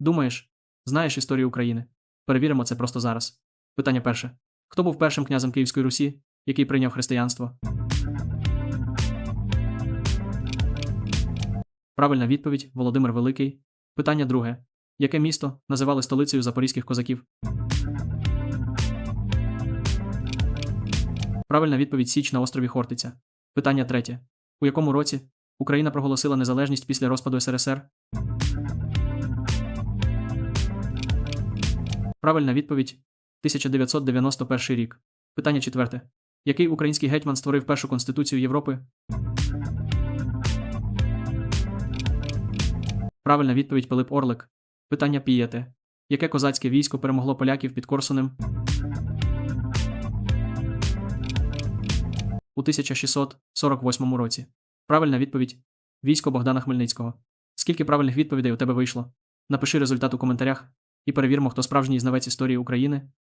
Думаєш, знаєш історію України? Перевіримо це просто зараз. Питання перше. Хто був першим князем Київської Русі, який прийняв християнство? Правильна відповідь Володимир Великий. Питання друге. Яке місто називали столицею запорізьких козаків? Правильна відповідь Січ на острові Хортиця. Питання третє. У якому році Україна проголосила незалежність після розпаду СРСР? Правильна відповідь 1991 рік. Питання четверте. Який український гетьман створив першу конституцію Європи? Правильна відповідь Пилип Орлик. Питання п'яте. Яке козацьке військо перемогло поляків під Корсунем? У 1648 році. Правильна відповідь Військо Богдана Хмельницького. Скільки правильних відповідей у тебе вийшло? Напиши результат у коментарях і перевірмо, хто справжній знавець історії України